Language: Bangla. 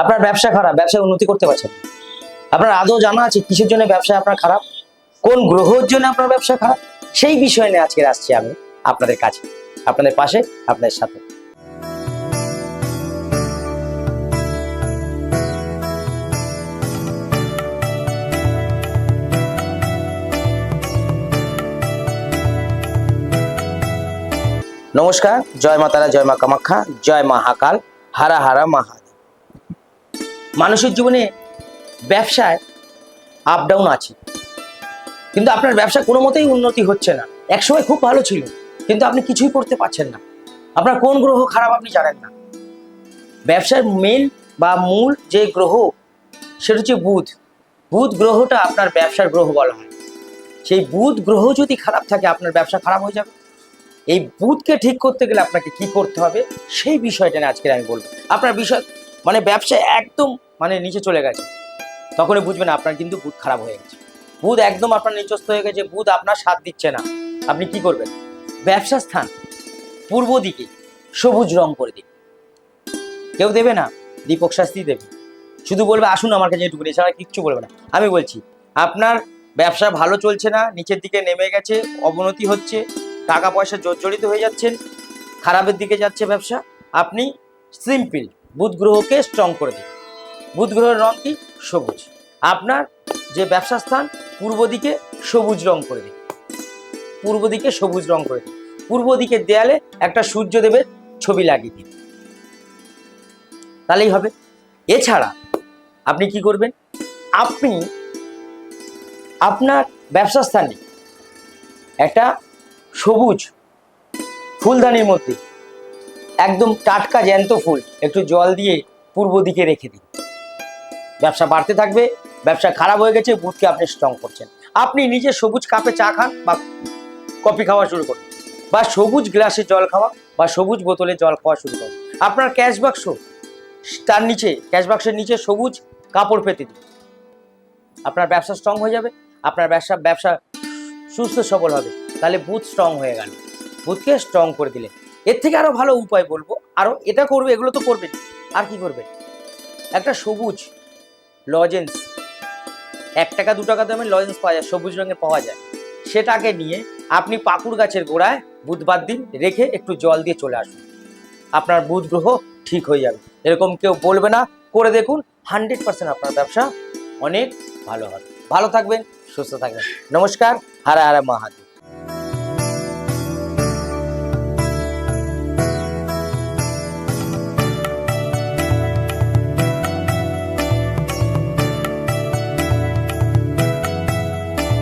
আপনার ব্যবসা খারাপ, ব্যবসায় উন্নতি করতে পারছেন আপনার আদৌ জানা আছে কিসের জন্য ব্যবসা আপনার খারাপ? কোন গ্রহের জন্য আপনার ব্যবসা খারাপ? সেই বিষয় নিয়ে আজকে আসছি আমি আপনাদের কাছে, আপনাদের পাশে, আপনাদের সাথে। নমস্কার, জয় মা তারা জয় মা কামাখ্যা, জয় মা হাকাল, হারা হারা মাহাদেব মানুষের জীবনে ব্যবসায় আপ ডাউন আছে। কিন্তু আপনার ব্যবসা কোনো মতেই উন্নতি হচ্ছে না। একসময় খুব ভালো ছিল, কিন্তু আপনি কিছুই করতে পারছেন না। আপনার কোন গ্রহ খারাপ আপনি জানেন না। ব্যবসার মেন বা মূল যে গ্রহ, সেটা হচ্ছে বুধ। বুধ গ্রহটা আপনার ব্যবসার গ্রহ বলা হয়। সেই বুধ গ্রহ যদি খারাপ থাকে, আপনার ব্যবসা খারাপ হয়ে যাবে। এই বুধকে ঠিক করতে গেলে আপনাকে কি করতে হবে, সেই বিষয়টা নিয়ে আজকে আমি বলব। আপনার বিষয় মানে ব্যবসা একদম মানে নিচে চলে গেছে। তখনই বুঝবেন আপনার কিন্তু বুধ খারাপ হয়ে গেছে। বুধ একদম আপনার নিচস্থ হয়ে গেছে বুধ আপনার সাথ দিচ্ছে না। আপনি কি করবেন? ব্যবসা স্থান পূর্ব দিকে, সবুজ রং করে দিন। কেউ দেবে না? দীপক শাস্তি দেবে। শুধু বলবে, আসুন আমার কাছে এটুকু এছাড়া কিচ্ছু বলবে না। আমি বলছি, আপনার ব্যবসা ভালো চলছে না, নিচের দিকে নেমে গেছে, অবনতি হচ্ছে, টাকা পয়সা জর্জরিত হয়ে যাচ্ছেন, খারাপের দিকে যাচ্ছে ব্যবসা। আপনি সিম্পল বুধ গ্রহকে স্ট্রং করে দিন বুধ গ্রহের রং কি? সবুজ। আপনার যে ব্যবসা স্থান, পূর্ব দিকে সবুজ রং করে দিন পূর্ব দিকে সবুজ রং করে দিন পূর্ব দিকের দেয়ালে একটা সূর্যদেবের ছবি লাগিয়ে দিন তাহলেই হবে। এছাড়া আপনি কি করবেন? আপনি আপনার ব্যবসা স্থানে একটা সবুজ ফুলদানির মধ্যে একদম টাটকা জ্যান্ত ফুল। একটু জল দিয়ে পূর্ব দিকে রেখে দিন। ব্যবসা বাড়তে থাকবে, ব্যবসা খারাপ হয়ে গেছে বুথকে আপনি স্ট্রং করছেন। আপনি নিজে সবুজ কাপে চা খান বা কফি খাওয়া শুরু করুন। বা সবুজ গ্লাসে জল খাওয়া বা সবুজ বোতলে জল খাওয়া শুরু করুন। আপনার ক্যাশ বাক্স তার নিচে, ক্যাশ বাক্সের নিচে সবুজ কাপড় পেতে দিন। আপনার ব্যবসা স্ট্রং হয়ে যাবে, আপনার ব্যবসা ব্যবসা সুস্থ সবল হবে। তাহলে বুথ স্ট্রং হয়ে গেল। বুথকে স্ট্রং করে দিলেন। এর থেকে আরও ভালো উপায় বলব। আরও এটা করবে, এগুলো তো করবেন আর কি করবেন একটা সবুজ লজেন্স এক টাকা, দু টাকা দামের লজেন্স পাওয়া যায়, সবুজ রঙের পাওয়া যায়। সেটাকে নিয়ে আপনি পাকুড় গাছের গোড়ায় বুধবার দিন রেখে একটু জল দিয়ে চলে আসুন। আপনার বুধ গ্রহ ঠিক হয়ে যাবে। এরকম কেউ বলবে না। করে দেখুন হান্ড্রেড পার্সেন্ট আপনার ব্যবসা অনেক ভালো হবে। ভালো থাকবেন, সুস্থ থাকবেন। নমস্কার হারা হারা মহাদেব।